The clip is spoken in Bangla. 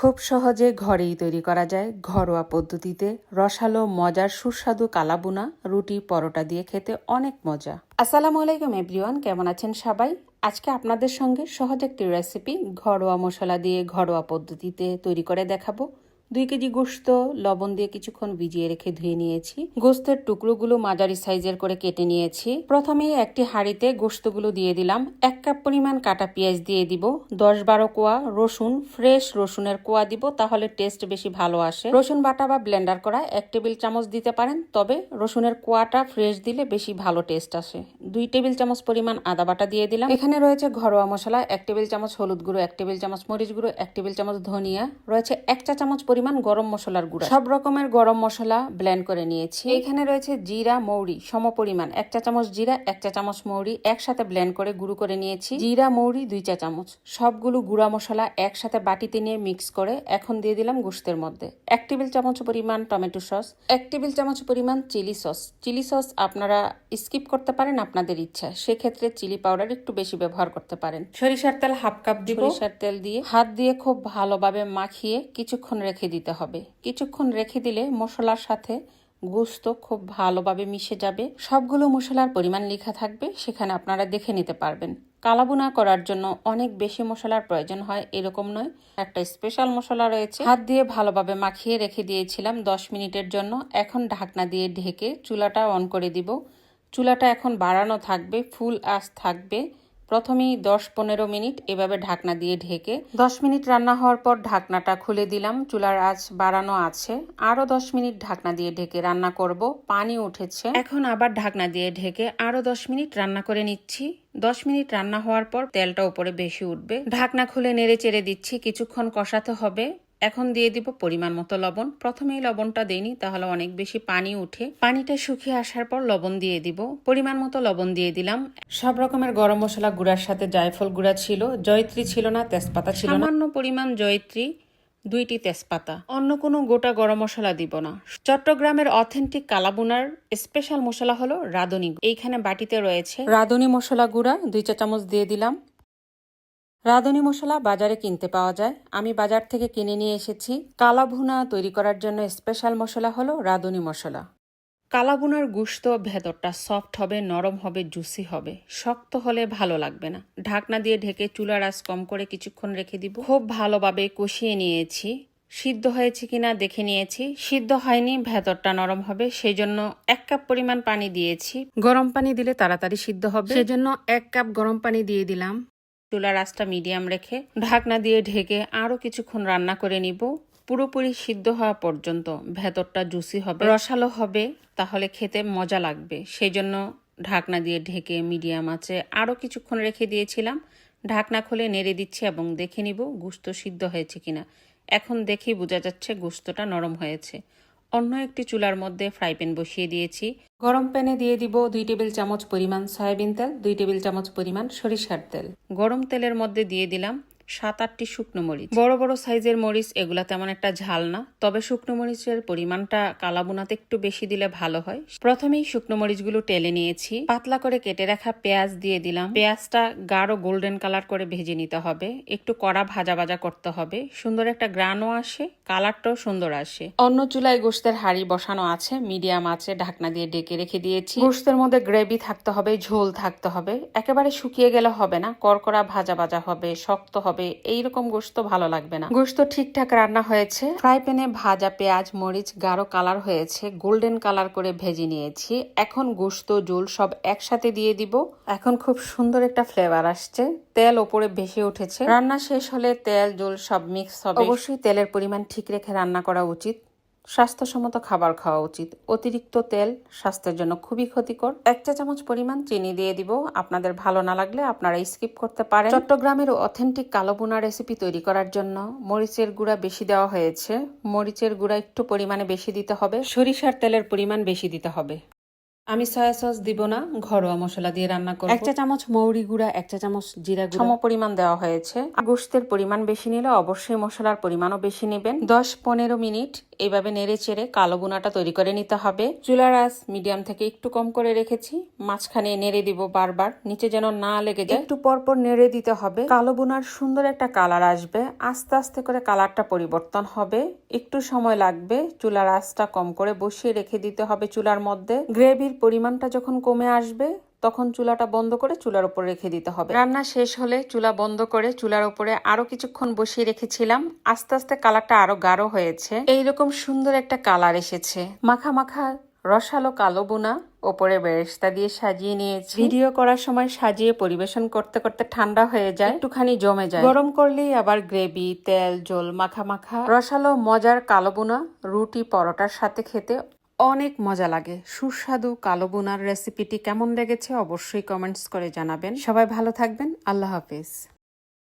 খুব সহজে ঘরেই তৈরি করা যায়। ঘরোয়া পদ্ধতিতে রসালো, মজার, সুস্বাদু কালাবুনা, রুটি, পরোটা দিয়ে খেতে অনেক মজা। আসসালামু আলাইকুম এভরিওয়ান, কেমন আছেন সবাই? আজকে আপনাদের সঙ্গে সহজ একটি রেসিপি ঘরোয়া মশলা দিয়ে ঘরোয়া পদ্ধতিতে তৈরি করে দেখাবো। দুই কেজি গোস্ত লবণ দিয়ে কিছুক্ষণ ভিজিয়ে রেখে ধুয়ে নিয়েছি। গোস্তের টুকরোগুলো মাঝারি সাইজের করে কেটে নিয়েছি। প্রথমে একটি হাঁড়িতে গোস্তগুলো দিয়ে দিলাম। এক কাপ পরিমাণ কাটা পেঁয়াজ দিয়ে দিব। দশ বারো কোয়া রসুন, ফ্রেশ রসুনের কোয়া দিব তাহলে টেস্ট বেশি ভালো আসে। রসুন বাটা বা ব্লেন্ডার করা এক টেবিল চামচ দিতে পারেন, তবে রসুনের কোয়াটা ফ্রেশ দিলে বেশি ভালো টেস্ট আসে। দুই টেবিল চামচ পরিমাণ আদা বাটা দিয়ে দিলাম। এখানে রয়েছে ঘরোয়া মশলা, এক টেবিল চামচ হলুদ গুঁড়ো, এক টেবিল চামচ মরিচ গুঁড়ো, এক টেবিল চামচ ধনিয়া, রয়েছে এক চা চামচ পরিমাণ গরম মশলার গুঁড়া। সব রকমের গরম মশলা ব্লেন্ড করে নিয়েছি। এখানে রয়েছে জিরা মৌরি সম পরিমাণ এক চা চামচ জিরা এক চা চামচ মৌরি একসাথে ব্লেন্ড করে গুঁড়ো করে নিয়েছি। জিরা মৌরি দুই চা চামচ। সবগুলো গুঁড়া মশলা একসাথে বাটিতে নিয়ে মিক্স করে এখন দিয়ে দিলাম গোস্তের মধ্যে। এক টেবিল চামচ পরিমাণ টমেটো সস এক টেবিল চামচ পরিমাণ চিলি সস। চিলি সস আপনারা স্কিপ করতে পারেন আপনাদের ইচ্ছা। সেক্ষেত্রে চিলি পাউডার একটু বেশি ব্যবহার করতে পারেন। সরিষার তেল হাফ কাপ দিব। সরিষার তেল দিয়ে হাত দিয়ে খুব ভালোভাবে মাখিয়ে কিছুক্ষণ রেখে দিতে হবে। কিছুক্ষণ রেখে দিলে মশলার সাথে গোস্ত খুব ভালোভাবে মিশে যাবে। সবগুলো মশলার পরিমাণ লেখা থাকবে, সেখানে আপনারা দেখে নিতে পারবেন। কালাবুনা করার জন্য অনেক বেশি মশলার প্রয়োজন হয়, এরকম নয়। একটা স্পেশাল মশলা রয়েছে। হাত দিয়ে ভালোভাবে মাখিয়ে রেখে দিয়েছিলাম দশ মিনিটের জন্য। এখন ঢাকনা দিয়ে ঢেকে চুলাটা অন করে দিব। চুলাটা এখন বাড়ানো থাকবে, ফুল আঁচ থাকবে। প্রথমেই দশ পনেরো মিনিট এভাবে ঢাকনা দিয়ে ঢেকে দশ মিনিট রান্না হওয়ার পর ঢাকনাটা খুলে দিলাম। চুলার আঁচ বাড়ানো আছে। আরও দশ মিনিট ঢাকনা দিয়ে ঢেকে রান্না করব। পানি উঠেছে। এখন আবার ঢাকনা দিয়ে ঢেকে আরও দশ মিনিট রান্না করে নিচ্ছি। দশ মিনিট রান্না হওয়ার পর তেলটা উপরে বেশি উঠবে। ঢাকনা খুলে নেড়ে চেড়ে দিচ্ছি। কিছুক্ষণ কষাতে হবে। এখন দিয়ে দিব পরিমাণ মতো লবণ। প্রথমেই লবণটা দেইনি তাহলে অনেক বেশি পানি উঠে। পানিটা শুকিয়ে আসার পর লবণ দিয়ে দিব। পরিমাণ মতো লবণ দিয়ে দিলাম। সব রকমের গরম মশলা গুঁড়ার সাথে জায়ফল গুঁড়া ছিল জয়ত্রী ছিল না তেজপাতা ছিল সামান্য পরিমাণ জয়ত্রী দুইটি তেজপাতা। অন্য কোনো গোটা গরম মশলা দিব না। চট্টগ্রামের অথেন্টিক কালাবুনার স্পেশাল মশলা হলো রাঁধুনি। এইখানে বাটিতে রয়েছে রাঁধুনি মশলা গুঁড়া দুই চা চামচ দিয়ে দিলাম। রাঁধুনি মশলা বাজারে কিনতে পাওয়া যায়। আমি বাজার থেকে কিনে নিয়ে এসেছি। কালা ভুনা তৈরি করার জন্য স্পেশাল মশলা হলো রাঁধুনি মশলা। কালাবুনার গুস্ত ভেতরটা সফট হবে, নরম হবে, জুসি হবে। শক্ত হলে ভালো লাগবে না। ঢাকনা দিয়ে ঢেকে চুলার আঁচ কম করে কিছুক্ষণ রেখে দিব। খুব ভালোভাবে কষিয়ে নিয়েছি। সিদ্ধ হয়েছে কিনা দেখে নিয়েছি। সিদ্ধ হয়নি, ভেতরটা নরম হবে। সেই জন্য এক কাপ পরিমাণ পানি দিয়েছি। গরম পানি দিলে তাড়াতাড়ি সিদ্ধ হবে। সেজন্য এক কাপ গরম পানি দিয়ে দিলাম। চুলার আঁচটা মিডিয়াম রেখে ঢাকনা দিয়ে ঢেকে আরও কিছুক্ষণ রান্না করে নিব। পুরোপুরি সিদ্ধ হওয়া পর্যন্ত ভেতরটা জুসি হবে, রসালো হবে, তাহলে খেতে মজা লাগবে। সেই জন্য ঢাকনা দিয়ে ঢেকে মিডিয়াম আছে আরও কিছুক্ষণ রেখে দিয়েছিলাম। ঢাকনা খুলে নেড়ে দিচ্ছি এবং দেখে নিব গুস্ত সিদ্ধ হয়েছে কিনা। এখন দেখেই বোঝা যাচ্ছে গুস্তটা নরম হয়েছে। অন্য একটি চুলার মধ্যে ফ্রাই প্যান বসিয়ে দিয়েছি। গরম প্যানে দিয়ে দিব দুই টেবিল চামচ পরিমাণ সয়াবিন তেল, দুই টেবিল চামচ পরিমাণ সরিষার তেল। গরম তেলের মধ্যে দিয়ে দিলাম সাত আটটি শুকনো মরিচ। বড় বড় সাইজের মরিচ, এগুলা তেমন একটা ঝাল না। তবে শুকনো মরিচের পরিমাণটা কালাবুনাতে একটু বেশি দিলে ভালো হয়। প্রথমেই শুকনো মরিচগুলো টেলে নিয়েছি। পাতলা করে কেটে রাখা পেঁয়াজ দিয়ে দিলাম। পেঁয়াজটা গাঢ় গোল্ডেন কালার করে ভেজে নিতে হবে। একটু কড়া ভাজা ভাজা করতে হবে। সুন্দর একটা গ্রানও আসে, কালারটাও সুন্দর আসে। অন্য চুলায় গোস্তের হাড়ি বসানো আছে, মিডিয়াম আছে ঢাকনা দিয়ে ডেকে রেখে দিয়েছি। গোস্তের মধ্যে গ্রেভি থাকতে হবে, ঝোল থাকতে হবে। একেবারে শুকিয়ে গেলে হবে না করকরা ভাজা ভাজা হবে, শক্ত হবে। এইরকম গোস্ত ভালো লাগবে না। গোস্ত ঠিকঠাক রান্না হয়েছে। ফ্রাই প্যানে ভাজা পেঁয়াজ মরিচ গাঢ় কালার হয়েছে। গোল্ডেন কালার করে ভেজে নিয়েছি। এখন গোস্ত জোল সব একসাথে দিয়ে দিব। এখন খুব সুন্দর একটা ফ্লেভার আসছে। তেল ওপরে ভেসে উঠেছে। রান্না শেষ হলে তেল জোল সব মিক্স হবে। অবশ্যই তেলের পরিমাণ ঠিক রেখে রান্না করা উচিত। স্বাস্থ্যসম্মত খাবার খাওয়া উচিত। অতিরিক্ত তেল স্বাস্থ্যের জন্য খুবই ক্ষতিকর। এক চা চামচ পরিমাণ চিনি দিয়ে দিব। আপনাদের ভালো না লাগলে আপনারা স্কিপ করতে পারেন। চট্টগ্রামের অথেন্টিক কালো বোনা রেসিপি তৈরি করার জন্য মরিচের গুঁড়া বেশি দেওয়া হয়েছে। মরিচের গুঁড়া একটু পরিমাণে বেশি দিতে হবে। সরিষার তেলের পরিমাণ বেশি দিতে হবে। আমি সয়া সস দিব না ঘরোয়া মশলা দিয়ে রান্না করব। এক চা চামচ মৌরি গুঁড়া এক চা চামচ জিরা গুঁড়া। সম পরিমাণ দেওয়া হয়েছে। গোস্তের পরিমাণ বেশি নিলে অবশ্যই মশলার পরিমাণও বেশি নেবেন। দশ পনেরো মিনিট এইভাবে নেড়ে চেড়ে কালো বুনাটা তৈরি করে নিতে হবে। চুলার আঁচ মিডিয়াম থেকে একটু কম করে রেখেছি। মাঝখানে নেড়ে দিব বারবার, নিচে যেন না লেগে যায়। একটু পর পর নেড়ে দিতে হবে। কালো বুনার সুন্দর একটা কালার আসবে। আস্তে আস্তে করে কালারটা পরিবর্তন হবে। একটু সময় লাগবে। চুলার আঁচটা কম করে বসিয়ে রেখে দিতে হবে চুলার মধ্যে। গ্রেভির পরিমাণটা যখন কমে আসবে তখন চুলাটা বন্ধ করে চুলার উপর রেখে দিতে হবে। রান্না শেষ হলে চুলা বন্ধ করে চুলার উপরে আরও কিছুক্ষণ বসিয়ে রেখেছিলাম। আস্তে আস্তে কালারটা আরও গাঢ় হয়েছে। এইরকম সুন্দর একটা কালার এসেছে। মাখা মাখা রসালো কালো বোনা ওপরে বেরেস্তা দিয়ে সাজিয়ে নিয়েছি। ভিডিও করার সময় সাজিয়ে পরিবেশন করতে করতে ঠান্ডা হয়ে যায়। একটুখানি জমে যায়। গরম করলেই আবার গ্রেভি তেল জল মাখা মাখা। রসালো মজার কালো বোনা রুটি পরোটার সাথে খেতে অনেক মজা লাগে। সুস্বাদু কালো বোনার রেসিপিটি কেমন লেগেছে অবশ্যই কমেন্টস করে জানাবেন। সবাই ভালো থাকবেন। আল্লাহ হাফিজ।